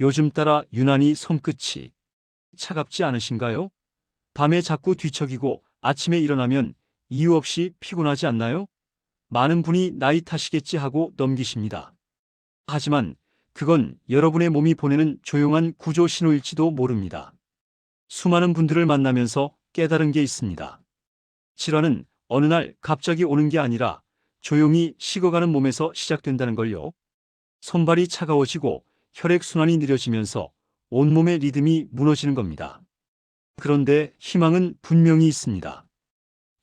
요즘 따라 유난히 손끝이 차갑지 않으신가요? 밤에 자꾸 뒤척이고 아침에 일어나면 이유 없이 피곤하지 않나요? 많은 분이 나이 탓이겠지 하고 넘기십니다. 하지만 그건 여러분의 몸이 보내는 조용한 구조 신호일지도 모릅니다. 수많은 분들을 만나면서 깨달은 게 있습니다. 질환은 어느 날 갑자기 오는 게 아니라 조용히 식어가는 몸에서 시작된다는 걸요. 손발이 차가워지고 혈액순환이 느려지면서 온몸의 리듬이 무너지는 겁니다. 그런데 희망은 분명히 있습니다.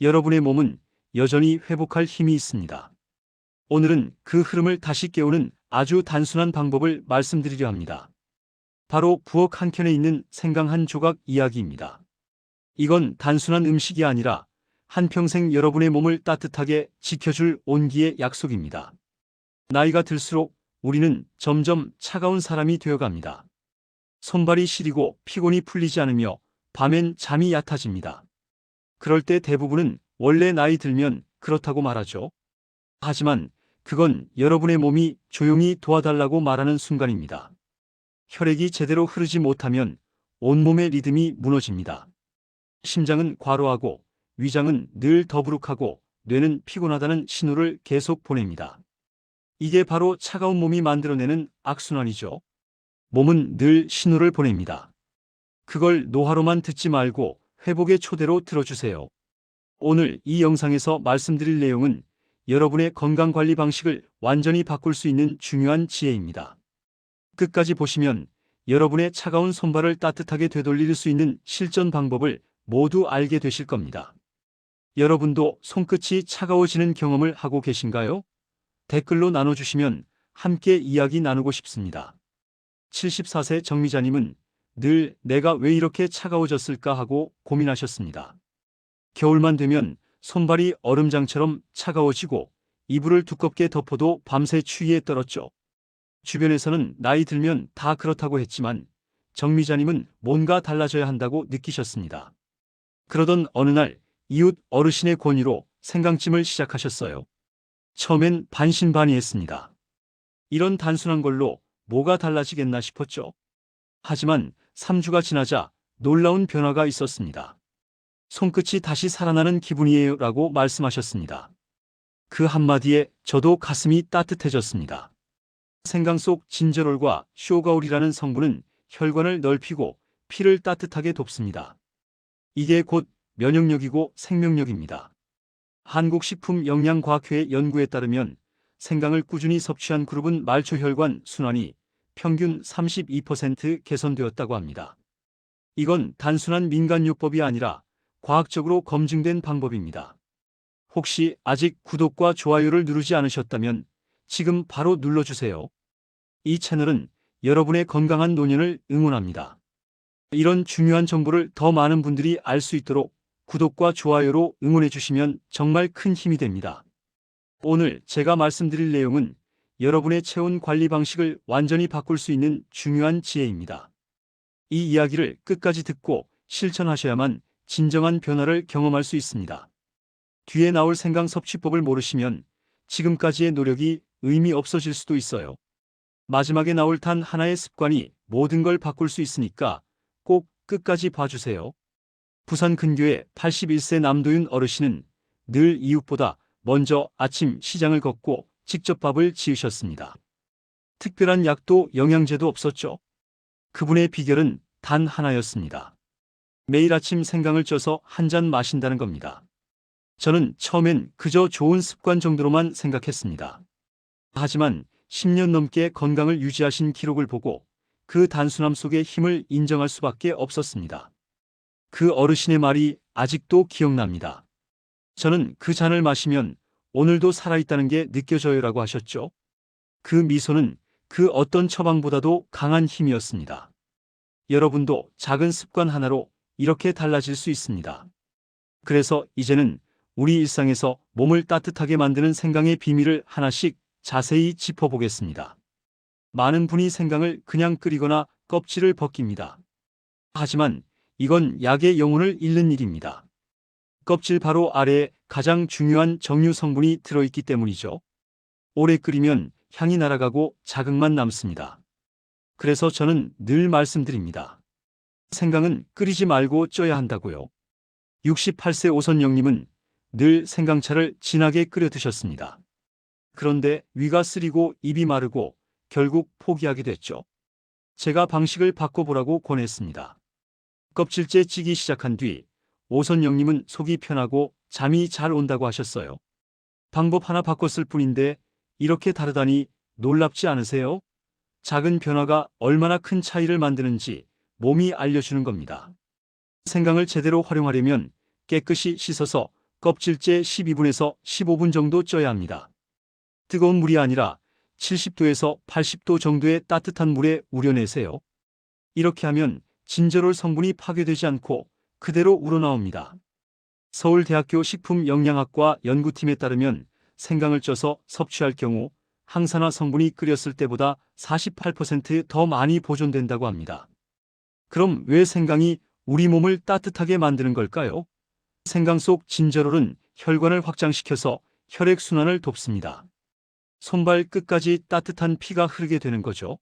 여러분의 몸은 여전히 회복할 힘이 있습니다. 오늘은 그 흐름을 다시 깨우는 아주 단순한 방법을 말씀드리려 합니다. 바로 부엌 한켠에 있는 생강 한 조각 이야기입니다. 이건 단순한 음식이 아니라 한평생 여러분의 몸을 따뜻하게 지켜줄 온기의 약속입니다. 나이가 들수록 우리는 점점 차가운 사람이 되어갑니다. 손발이 시리고 피곤이 풀리지 않으며 밤엔 잠이 얕아집니다. 그럴 때 대부분은 원래 나이 들면 그렇다고 말하죠. 하지만 그건 여러분의 몸이 조용히 도와달라고 말하는 순간입니다. 혈액이 제대로 흐르지 못하면 온몸의 리듬이 무너집니다. 심장은 과로하고 위장은 늘 더부룩하고 뇌는 피곤하다는 신호를 계속 보냅니다. 이게 바로 차가운 몸이 만들어내는 악순환이죠. 몸은 늘 신호를 보냅니다. 그걸 노화로만 듣지 말고 회복의 초대로 들어주세요. 오늘 이 영상에서 말씀드릴 내용은 여러분의 건강 관리 방식을 완전히 바꿀 수 있는 중요한 지혜입니다. 끝까지 보시면 여러분의 차가운 손발을 따뜻하게 되돌릴 수 있는 실전 방법을 모두 알게 되실 겁니다. 여러분도 손끝이 차가워지는 경험을 하고 계신가요? 댓글로 나눠주시면 함께 이야기 나누고 싶습니다. 74세 정미자님은 늘 내가 왜 이렇게 차가워졌을까 하고 고민하셨습니다. 겨울만 되면 손발이 얼음장처럼 차가워지고 이불을 두껍게 덮어도 밤새 추위에 떨었죠. 주변에서는 나이 들면 다 그렇다고 했지만 정미자님은 뭔가 달라져야 한다고 느끼셨습니다. 그러던 어느 날 이웃 어르신의 권유로 생강찜을 시작하셨어요. 처음엔 반신반의했습니다. 이런 단순한 걸로 뭐가 달라지겠나 싶었죠. 하지만 3주가 지나자 놀라운 변화가 있었습니다. 손끝이 다시 살아나는 기분이에요 라고 말씀하셨습니다. 그 한마디에 저도 가슴이 따뜻해졌습니다. 생강 속 진저롤과 쇼가올이라는 성분은 혈관을 넓히고 피를 따뜻하게 돕습니다. 이게 곧 면역력이고 생명력입니다. 한국식품영양과학회 연구에 따르면 생강을 꾸준히 섭취한 그룹은 말초혈관 순환이 평균 32% 개선되었다고 합니다. 이건 단순한 민간요법이 아니라 과학적으로 검증된 방법입니다. 혹시 아직 구독과 좋아요를 누르지 않으셨다면 지금 바로 눌러주세요. 이 채널은 여러분의 건강한 노년을 응원합니다. 이런 중요한 정보를 더 많은 분들이 알 수 있도록 구독과 좋아요로 응원해 주시면 정말 큰 힘이 됩니다. 오늘 제가 말씀드릴 내용은 여러분의 체온 관리 방식을 완전히 바꿀 수 있는 중요한 지혜입니다. 이 이야기를 끝까지 듣고 실천하셔야만 진정한 변화를 경험할 수 있습니다. 뒤에 나올 생강 섭취법을 모르시면 지금까지의 노력이 의미 없어질 수도 있어요. 마지막에 나올 단 하나의 습관이 모든 걸 바꿀 수 있으니까 꼭 끝까지 봐주세요. 부산 근교의 81세 남도윤 어르신은 늘 이웃보다 먼저 아침 시장을 걷고 직접 밥을 지으셨습니다. 특별한 약도 영양제도 없었죠. 그분의 비결은 단 하나였습니다. 매일 아침 생강을 쪄서 한 잔 마신다는 겁니다. 저는 처음엔 그저 좋은 습관 정도로만 생각했습니다. 하지만 10년 넘게 건강을 유지하신 기록을 보고 그 단순함 속의 힘을 인정할 수밖에 없었습니다. 그 어르신의 말이 아직도 기억납니다. 저는 그 잔을 마시면 오늘도 살아있다는 게 느껴져요라고 하셨죠. 그 미소는 그 어떤 처방보다도 강한 힘이었습니다. 여러분도 작은 습관 하나로 이렇게 달라질 수 있습니다. 그래서 이제는 우리 일상에서 몸을 따뜻하게 만드는 생강의 비밀을 하나씩 자세히 짚어보겠습니다. 많은 분이 생강을 그냥 끓이거나 껍질을 벗깁니다. 하지만 이건 약의 영혼을 잃는 일입니다. 껍질 바로 아래에 가장 중요한 정유 성분이 들어있기 때문이죠. 오래 끓이면 향이 날아가고 자극만 남습니다. 그래서 저는 늘 말씀드립니다. 생강은 끓이지 말고 쪄야 한다고요. 68세 오선영님은 늘 생강차를 진하게 끓여 드셨습니다. 그런데 위가 쓰리고 입이 마르고 결국 포기하게 됐죠. 제가 방식을 바꿔보라고 권했습니다. 껍질째 찌기 시작한 뒤 오선영님은 속이 편하고 잠이 잘 온다고 하셨어요. 방법 하나 바꿨을 뿐인데 이렇게 다르다니 놀랍지 않으세요? 작은 변화가 얼마나 큰 차이를 만드는지 몸이 알려주는 겁니다. 생강을 제대로 활용하려면 깨끗이 씻어서 껍질째 12분에서 15분 정도 쪄야 합니다. 뜨거운 물이 아니라 70도에서 80도 정도의 따뜻한 물에 우려내세요. 이렇게 하면 진저롤 성분이 파괴되지 않고 그대로 우러나옵니다. 서울대학교 식품영양학과 연구팀에 따르면 생강을 쪄서 섭취할 경우 항산화 성분이 끓였을 때보다 48%더 많이 보존된다고 합니다. 그럼 왜 생강이 우리 몸을 따뜻하게 만드는 걸까요? 생강 속 진저롤은 혈관을 확장시켜서 혈액순환을 돕습니다. 손발 끝까지 따뜻한 피가 흐르게 되는 거죠.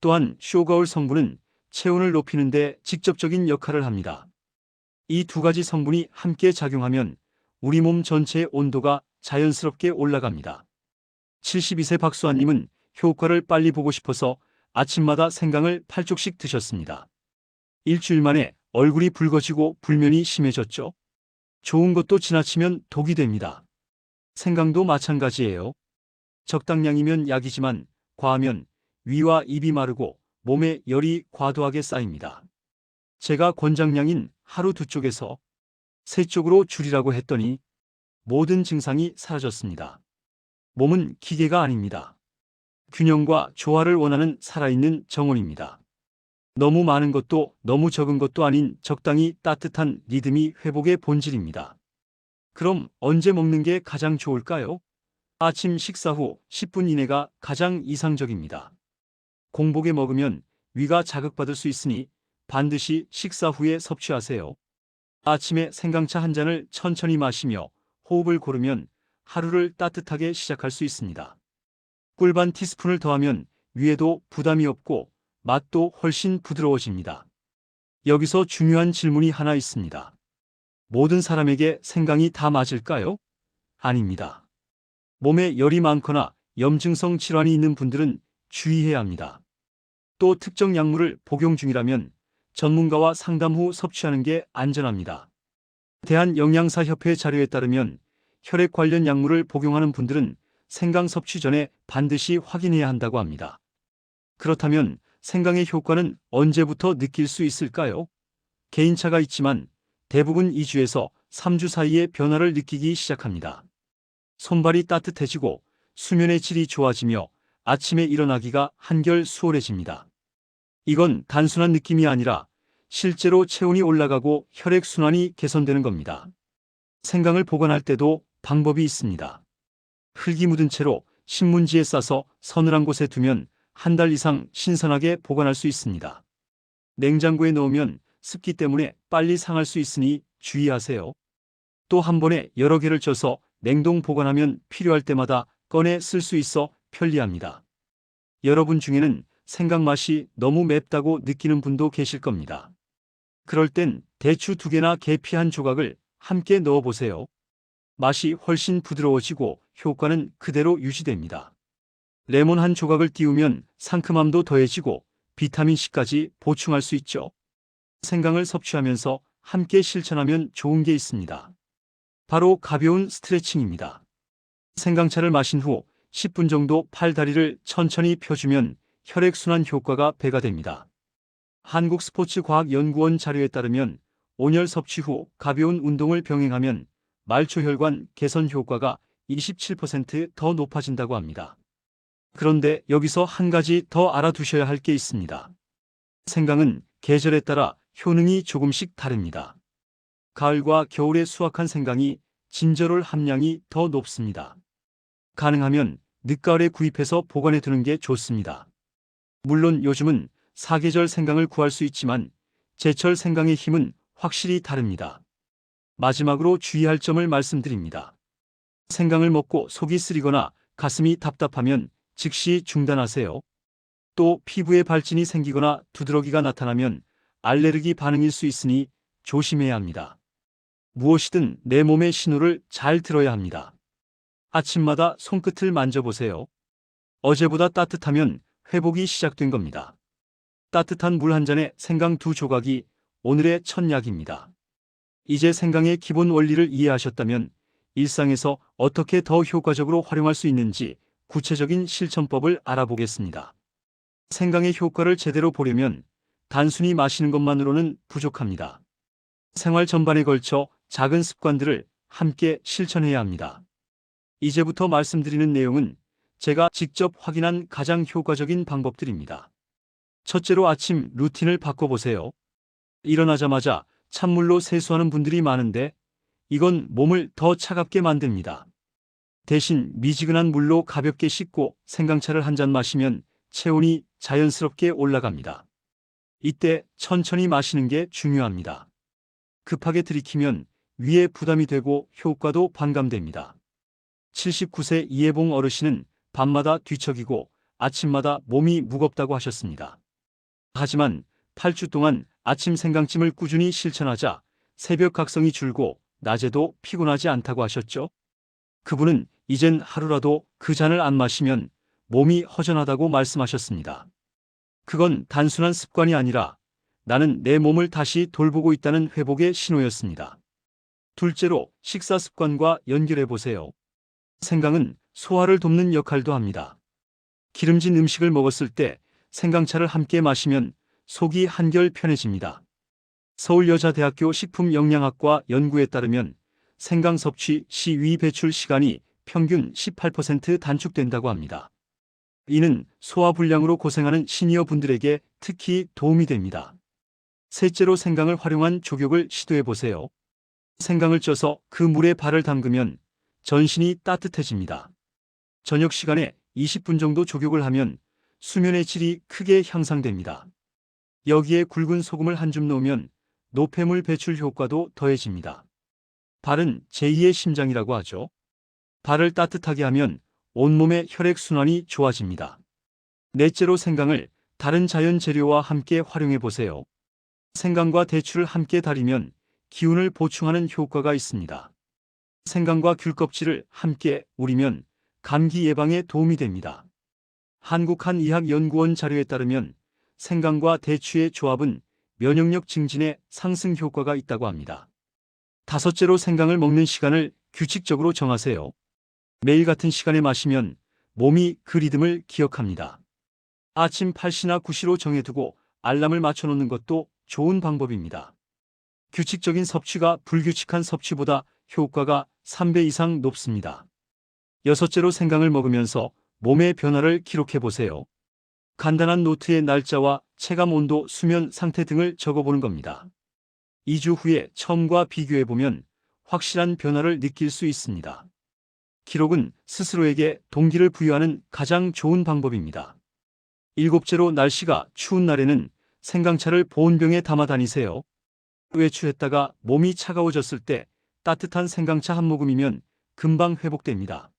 또한 쇼가올 성분은 체온을 높이는 데 직접적인 역할을 합니다. 이 두 가지 성분이 함께 작용하면 우리 몸 전체의 온도가 자연스럽게 올라갑니다. 72세 박수환님은 효과를 빨리 보고 싶어서 아침마다 생강을 8쪽씩 드셨습니다. 일주일 만에 얼굴이 붉어지고 불면이 심해졌죠. 좋은 것도 지나치면 독이 됩니다. 생강도 마찬가지예요. 적당량이면 약이지만 과하면 위와 입이 마르고 몸에 열이 과도하게 쌓입니다. 제가 권장량인 하루 두 쪽에서 세 쪽으로 줄이라고 했더니 모든 증상이 사라졌습니다. 몸은 기계가 아닙니다. 균형과 조화를 원하는 살아있는 정원입니다. 너무 많은 것도 너무 적은 것도 아닌 적당히 따뜻한 리듬이 회복의 본질입니다. 그럼 언제 먹는 게 가장 좋을까요? 아침 식사 후 10분 이내가 가장 이상적입니다. 공복에 먹으면 위가 자극받을 수 있으니 반드시 식사 후에 섭취하세요. 아침에 생강차 한 잔을 천천히 마시며 호흡을 고르면 하루를 따뜻하게 시작할 수 있습니다. 꿀 반 티스푼을 더하면 위에도 부담이 없고 맛도 훨씬 부드러워집니다. 여기서 중요한 질문이 하나 있습니다. 모든 사람에게 생강이 다 맞을까요? 아닙니다. 몸에 열이 많거나 염증성 질환이 있는 분들은 주의해야 합니다. 또 특정 약물을 복용 중이라면 전문가와 상담 후 섭취하는 게 안전합니다. 대한영양사협회 자료에 따르면 혈액 관련 약물을 복용하는 분들은 생강 섭취 전에 반드시 확인해야 한다고 합니다. 그렇다면 생강의 효과는 언제부터 느낄 수 있을까요? 개인차가 있지만 대부분 2주에서 3주 사이에 변화를 느끼기 시작합니다. 손발이 따뜻해지고 수면의 질이 좋아지며 아침에 일어나기가 한결 수월해집니다. 이건 단순한 느낌이 아니라 실제로 체온이 올라가고 혈액순환이 개선되는 겁니다. 생강을 보관할 때도 방법이 있습니다. 흙이 묻은 채로 신문지에 싸서 서늘한 곳에 두면 한 달 이상 신선하게 보관할 수 있습니다. 냉장고에 넣으면 습기 때문에 빨리 상할 수 있으니 주의하세요. 또 한 번에 여러 개를 쪄서 냉동 보관하면 필요할 때마다 꺼내 쓸 수 있어 편리합니다. 여러분 중에는 생강 맛이 너무 맵다고 느끼는 분도 계실 겁니다. 그럴 땐 대추 두 개나 계피 한 조각을 함께 넣어 보세요. 맛이 훨씬 부드러워지고 효과는 그대로 유지됩니다. 레몬 한 조각을 띄우면 상큼함도 더해지고 비타민C까지 보충할 수 있죠. 생강을 섭취하면서 함께 실천하면 좋은 게 있습니다. 바로 가벼운 스트레칭입니다. 생강차를 마신 후 10분 정도 팔다리를 천천히 펴주면 혈액순환 효과가 배가 됩니다. 한국스포츠과학연구원 자료에 따르면 온열 섭취 후 가벼운 운동을 병행하면 말초혈관 개선 효과가 27%더 높아진다고 합니다. 그런데 여기서 한 가지 더 알아두셔야 할 게 있습니다. 생강은 계절에 따라 효능이 조금씩 다릅니다. 가을과 겨울에 수확한 생강이 진저롤 함량이 더 높습니다. 가능하면 늦가을에 구입해서 보관해 두는 게 좋습니다. 물론 요즘은 사계절 생강을 구할 수 있지만 제철 생강의 힘은 확실히 다릅니다. 마지막으로 주의할 점을 말씀드립니다. 생강을 먹고 속이 쓰리거나 가슴이 답답하면 즉시 중단하세요. 또 피부에 발진이 생기거나 두드러기가 나타나면 알레르기 반응일 수 있으니 조심해야 합니다. 무엇이든 내 몸의 신호를 잘 들어야 합니다. 아침마다 손끝을 만져보세요. 어제보다 따뜻하면 회복이 시작된 겁니다. 따뜻한 물 한 잔에 생강 두 조각이 오늘의 첫 약입니다. 이제 생강의 기본 원리를 이해하셨다면 일상에서 어떻게 더 효과적으로 활용할 수 있는지 구체적인 실천법을 알아보겠습니다. 생강의 효과를 제대로 보려면 단순히 마시는 것만으로는 부족합니다. 생활 전반에 걸쳐 작은 습관들을 함께 실천해야 합니다. 이제부터 말씀드리는 내용은 제가 직접 확인한 가장 효과적인 방법들입니다. 첫째로 아침 루틴을 바꿔보세요. 일어나자마자 찬물로 세수하는 분들이 많은데 이건 몸을 더 차갑게 만듭니다. 대신 미지근한 물로 가볍게 씻고 생강차를 한 잔 마시면 체온이 자연스럽게 올라갑니다. 이때 천천히 마시는 게 중요합니다. 급하게 들이키면 위에 부담이 되고 효과도 반감됩니다. 79세 이해봉 어르신은 밤마다 뒤척이고 아침마다 몸이 무겁다고 하셨습니다. 하지만 8주 동안 아침 생강찜을 꾸준히 실천하자 새벽 각성이 줄고 낮에도 피곤하지 않다고 하셨죠? 그분은 이젠 하루라도 그 잔을 안 마시면 몸이 허전하다고 말씀하셨습니다. 그건 단순한 습관이 아니라 나는 내 몸을 다시 돌보고 있다는 회복의 신호였습니다. 둘째로 식사 습관과 연결해 보세요. 생강은 소화를 돕는 역할도 합니다. 기름진 음식을 먹었을 때 생강차를 함께 마시면 속이 한결 편해집니다. 서울여자대학교 식품영양학과 연구에 따르면 생강 섭취 시 위 배출 시간이 평균 18% 단축된다고 합니다. 이는 소화불량으로 고생하는 시니어 분들에게 특히 도움이 됩니다. 셋째로 생강을 활용한 족욕을 시도해 보세요. 생강을 쪄서 그 물에 발을 담그면 전신이 따뜻해집니다. 저녁 시간에 20분 정도 족욕을 하면 수면의 질이 크게 향상됩니다. 여기에 굵은 소금을 한 줌 넣으면 노폐물 배출 효과도 더해집니다. 발은 제2의 심장이라고 하죠. 발을 따뜻하게 하면 온몸의 혈액순환이 좋아집니다. 넷째로 생강을 다른 자연 재료와 함께 활용해 보세요. 생강과 대추를 함께 달이면 기운을 보충하는 효과가 있습니다. 생강과 귤 껍질을 함께 우리면 감기 예방에 도움이 됩니다. 한국한의학연구원 자료에 따르면 생강과 대추의 조합은 면역력 증진에 상승 효과가 있다고 합니다. 다섯째로 생강을 먹는 시간을 규칙적으로 정하세요. 매일 같은 시간에 마시면 몸이 그 리듬을 기억합니다. 아침 8시나 9시로 정해두고 알람을 맞춰놓는 것도 좋은 방법입니다. 규칙적인 섭취가 불규칙한 섭취보다 효과가 3배 이상 높습니다. 여섯째로 생강을 먹으면서 몸의 변화를 기록해 보세요. 간단한 노트에 날짜와 체감 온도, 수면 상태 등을 적어보는 겁니다. 2주 후에 처음과 비교해 보면 확실한 변화를 느낄 수 있습니다. 기록은 스스로에게 동기를 부여하는 가장 좋은 방법입니다. 일곱째로 날씨가 추운 날에는 생강차를 보온병에 담아 다니세요. 외출했다가 몸이 차가워졌을 때 따뜻한 생강차 한 모금이면 금방 회복됩니다.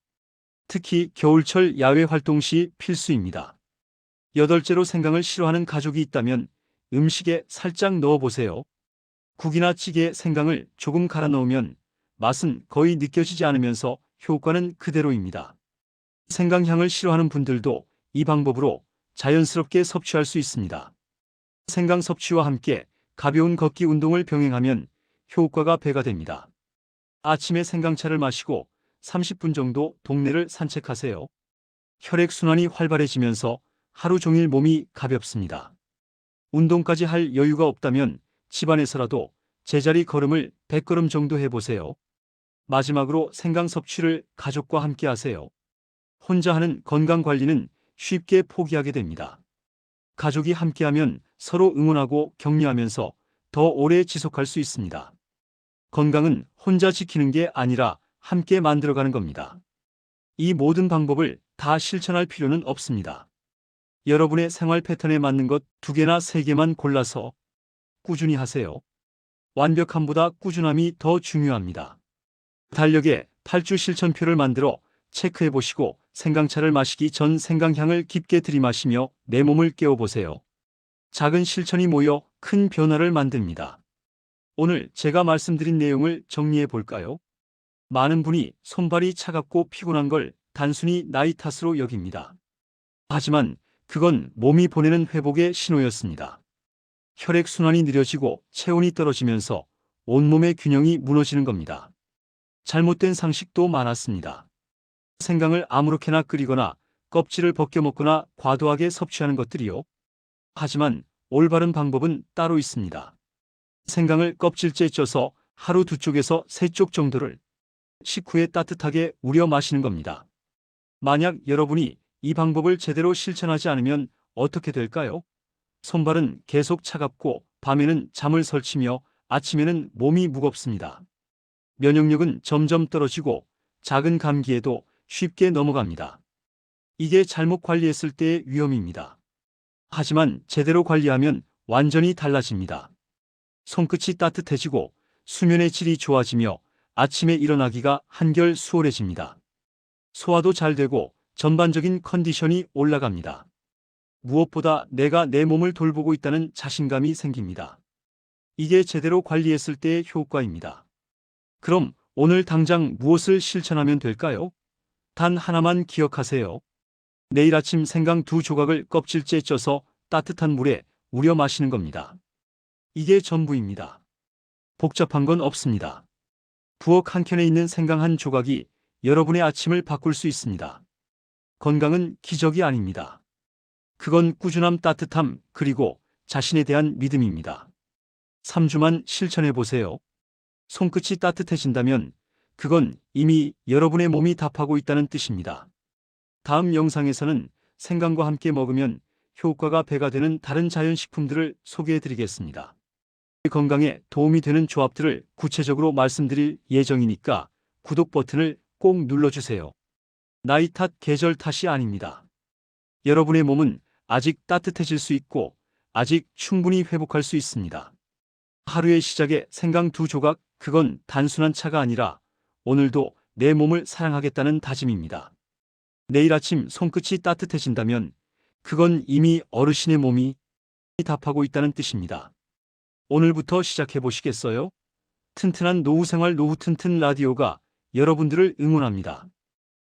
특히 겨울철 야외 활동 시 필수입니다. 여덟째로 생강을 싫어하는 가족이 있다면 음식에 살짝 넣어보세요. 국이나 찌개에 생강을 조금 갈아 넣으면 맛은 거의 느껴지지 않으면서 효과는 그대로입니다. 생강향을 싫어하는 분들도 이 방법으로 자연스럽게 섭취할 수 있습니다. 생강 섭취와 함께 가벼운 걷기 운동을 병행하면 효과가 배가 됩니다. 아침에 생강차를 마시고 30분 정도 동네를 산책하세요. 혈액순환이 활발해지면서 하루 종일 몸이 가볍습니다. 운동까지 할 여유가 없다면 집안에서라도 제자리 걸음을 100걸음 정도 해보세요. 마지막으로 생강 섭취를 가족과 함께 하세요. 혼자 하는 건강 관리는 쉽게 포기하게 됩니다. 가족이 함께하면 서로 응원하고 격려하면서 더 오래 지속할 수 있습니다. 건강은 혼자 지키는 게 아니라 함께 만들어가는 겁니다. 이 모든 방법을 다 실천할 필요는 없습니다. 여러분의 생활 패턴에 맞는 것 두 개나 세 개만 골라서 꾸준히 하세요. 완벽함보다 꾸준함이 더 중요합니다. 달력에 8주 실천표를 만들어 체크해 보시고 생강차를 마시기 전 생강향을 깊게 들이마시며 내 몸을 깨워보세요. 작은 실천이 모여 큰 변화를 만듭니다. 오늘 제가 말씀드린 내용을 정리해 볼까요? 많은 분이 손발이 차갑고 피곤한 걸 단순히 나이 탓으로 여깁니다. 하지만 그건 몸이 보내는 회복의 신호였습니다. 혈액순환이 느려지고 체온이 떨어지면서 온몸의 균형이 무너지는 겁니다. 잘못된 상식도 많았습니다. 생강을 아무렇게나 끓이거나 껍질을 벗겨 먹거나 과도하게 섭취하는 것들이요. 하지만 올바른 방법은 따로 있습니다. 생강을 껍질째 쪄서 하루 두 쪽에서 세 쪽 정도를 식후에 따뜻하게 우려 마시는 겁니다. 만약 여러분이 이 방법을 제대로 실천하지 않으면 어떻게 될까요? 손발은 계속 차갑고 밤에는 잠을 설치며 아침에는 몸이 무겁습니다. 면역력은 점점 떨어지고 작은 감기에도 쉽게 넘어갑니다. 이게 잘못 관리했을 때의 위험입니다. 하지만 제대로 관리하면 완전히 달라집니다. 손끝이 따뜻해지고 수면의 질이 좋아지며 아침에 일어나기가 한결 수월해집니다. 소화도 잘 되고 전반적인 컨디션이 올라갑니다. 무엇보다 내가 내 몸을 돌보고 있다는 자신감이 생깁니다. 이게 제대로 관리했을 때의 효과입니다. 그럼 오늘 당장 무엇을 실천하면 될까요? 단 하나만 기억하세요. 내일 아침 생강 두 조각을 껍질째 쪄서 따뜻한 물에 우려 마시는 겁니다. 이게 전부입니다. 복잡한 건 없습니다. 부엌 한켠에 있는 생강 한 조각이 여러분의 아침을 바꿀 수 있습니다. 건강은 기적이 아닙니다. 그건 꾸준함, 따뜻함, 그리고 자신에 대한 믿음입니다. 3주만 실천해 보세요. 손끝이 따뜻해진다면 그건 이미 여러분의 몸이 답하고 있다는 뜻입니다. 다음 영상에서는 생강과 함께 먹으면 효과가 배가 되는 다른 자연식품들을 소개해 드리겠습니다. 건강에 도움이 되는 조합들을 구체적으로 말씀드릴 예정이니까 구독 버튼을 꼭 눌러주세요. 나이 탓, 계절 탓이 아닙니다. 여러분의 몸은 아직 따뜻해질 수 있고 아직 충분히 회복할 수 있습니다. 하루의 시작에 생강 두 조각, 그건 단순한 차가 아니라 오늘도 내 몸을 사랑하겠다는 다짐입니다. 내일 아침 손끝이 따뜻해진다면 그건 이미 어르신의 몸이 답하고 있다는 뜻입니다. 오늘부터 시작해 보시겠어요? 튼튼한 노후 생활 노후 튼튼 라디오가 여러분들을 응원합니다.